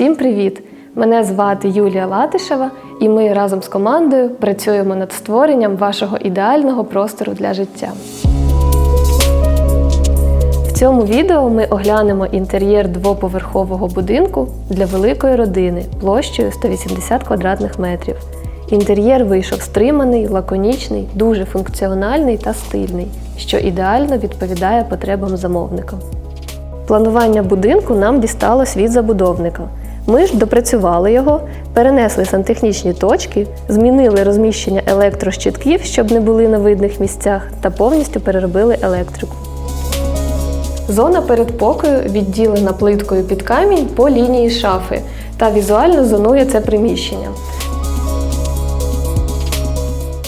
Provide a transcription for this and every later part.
Всім привіт! Мене звати Юлія Латишева, і ми разом з командою працюємо над створенням вашого ідеального простору для життя. В цьому відео ми оглянемо інтер'єр двоповерхового будинку для великої родини площею 180 квадратних метрів. Інтер'єр вийшов стриманий, лаконічний, дуже функціональний та стильний, що ідеально відповідає потребам замовника. Планування будинку нам дісталось від забудовника. Ми ж допрацювали його, перенесли сантехнічні точки, змінили розміщення електрощитків, щоб не були на видних місцях, та повністю переробили електрику. Зона передпокою відділена плиткою під камінь по лінії шафи та візуально зонує це приміщення.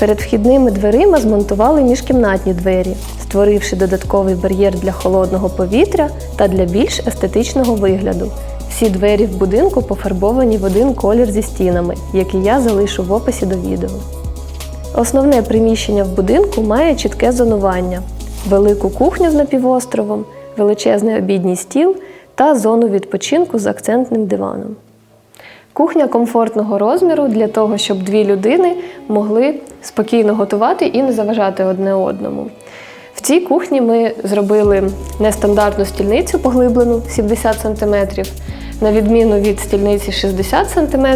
Перед вхідними дверима змонтували міжкімнатні двері, створивши додатковий бар'єр для холодного повітря та для більш естетичного вигляду. Всі двері в будинку пофарбовані в один колір зі стінами, який я залишу в описі до відео. Основне приміщення в будинку має чітке зонування: велику кухню з напівостровом, величезний обідній стіл та зону відпочинку з акцентним диваном. Кухня комфортного розміру для того, щоб дві людини могли спокійно готувати і не заважати одне одному. В цій кухні ми зробили нестандартну стільницю поглиблену 70 см. На відміну від стільниці 60 см,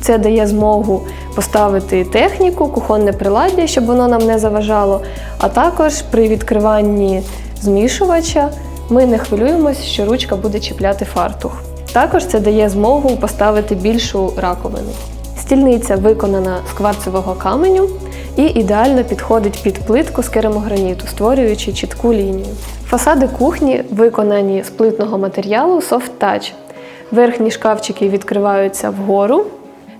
це дає змогу поставити техніку, кухонне приладдя, щоб воно нам не заважало. А також при відкриванні змішувача ми не хвилюємось, що ручка буде чіпляти фартух. Також це дає змогу поставити більшу раковину. Стільниця виконана з кварцевого каменю і ідеально підходить під плитку з керамограніту, створюючи чітку лінію. Фасади кухні виконані з плитного матеріалу Soft Touch. Верхні шкафчики відкриваються вгору.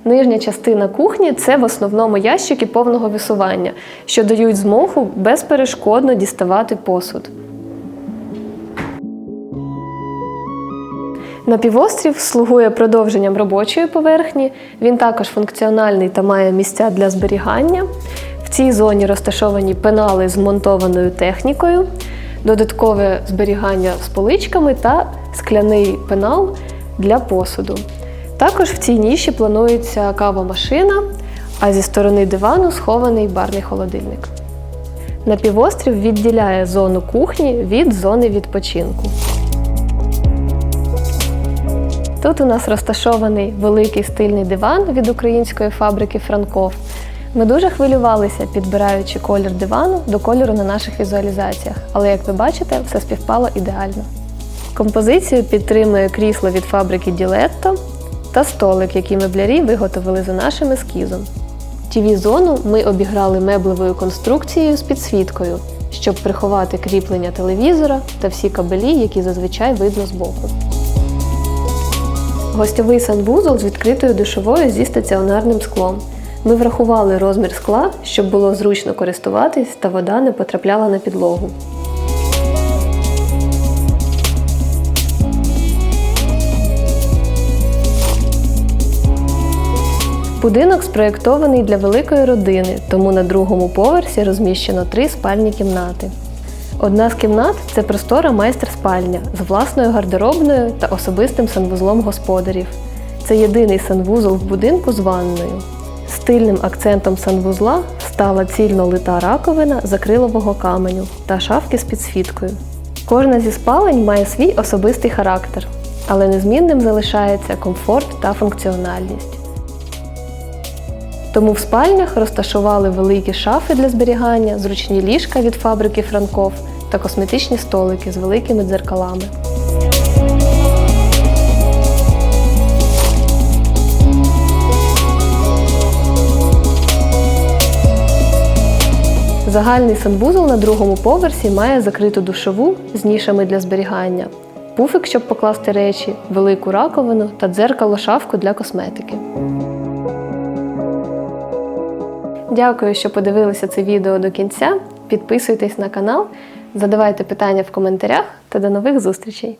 Нижня частина кухні це в основному ящики повного висування, що дають змогу безперешкодно діставати посуд. Напівострів слугує продовженням робочої поверхні. Він також функціональний та має місця для зберігання. В цій зоні розташовані пенали з монтованою технікою, додаткове зберігання з поличками та скляний пенал для посуду. Також в цій ніші планується кавомашина, а зі сторони дивану схований барний холодильник. Напівострів відділяє зону кухні від зони відпочинку. Тут у нас розташований великий стильний диван від української фабрики Франков. Ми дуже хвилювалися, підбираючи колір дивану до кольору на наших візуалізаціях, але як ви бачите, все співпало ідеально. Композицію підтримує крісло від фабрики Ділетто та столик, який меблярі виготовили за нашим ескізом. tv зону ми обіграли меблевою конструкцією з підсвіткою, щоб приховати кріплення телевізора та всі кабелі, які зазвичай видно збоку. Гостьовий санвузол з відкритою душовою зі стаціонарним склом. Ми врахували розмір скла, щоб було зручно користуватись та вода не потрапляла на підлогу. Будинок спроєктований для великої родини, тому на другому поверсі розміщено три спальні кімнати. Одна з кімнат це простора майстер-спальня з власною гардеробною та особистим санвузлом господарів. Це єдиний санвузол в будинку з ванною. Стильним акцентом санвузла стала цільно лита раковина з акрилового каменю та шафки з підсвіткою. Кожна зі спалень має свій особистий характер, але незмінним залишається комфорт та функціональність. Тому в спальнях розташували великі шафи для зберігання, зручні ліжка від фабрики Франков та косметичні столики з великими дзеркалами. Загальний санвузол на другому поверсі має закриту душову з нішами для зберігання, пуфик, щоб покласти речі, велику раковину та дзеркало-шафку для косметики. Дякую, що подивилися це відео до кінця. Підписуйтесь на канал, задавайте питання в коментарях та до нових зустрічей!